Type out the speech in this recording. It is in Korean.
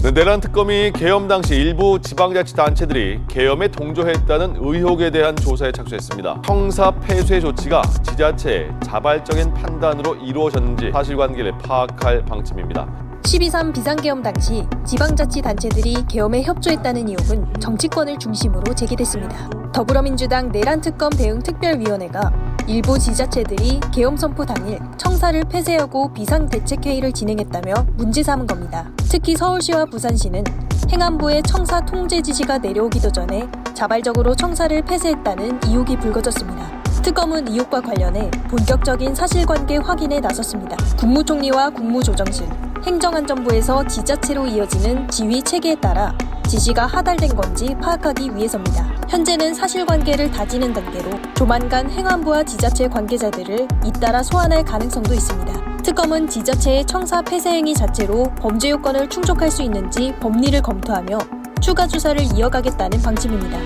네, 내란 특검이 계엄 당시 일부 지방자치단체들이 계엄에 동조했다는 의혹에 대한 조사에 착수했습니다. 형사 폐쇄 조치가 지자체의 자발적인 판단으로 이루어졌는지 사실관계를 파악할 방침입니다. 12.3 비상계엄 당시 지방자치단체들이 계엄에 협조했다는 의혹은 정치권을 중심으로 제기됐습니다. 더불어민주당 내란특검 대응특별위원회가 일부 지자체들이 계엄 선포 당일 청사를 폐쇄하고 비상대책회의를 진행했다며 문제 삼은 겁니다. 특히 서울시와 부산시는 행안부의 청사 통제 지시가 내려오기도 전에 자발적으로 청사를 폐쇄했다는 의혹이 불거졌습니다. 특검은 이웃과 관련해 본격적인 사실관계 확인에 나섰습니다. 국무총리와 국무조정실, 행정안전부에서 지자체로 이어지는 지휘 체계에 따라 지시가 하달된 건지 파악하기 위해서입니다. 현재는 사실관계를 다지는 단계로 조만간 행안부와 지자체 관계자들을 잇따라 소환할 가능성도 있습니다. 특검은 지자체의 청사 폐쇄 행위 자체로 범죄 요건을 충족할 수 있는지 법리를 검토하며 추가 조사를 이어가겠다는 방침입니다.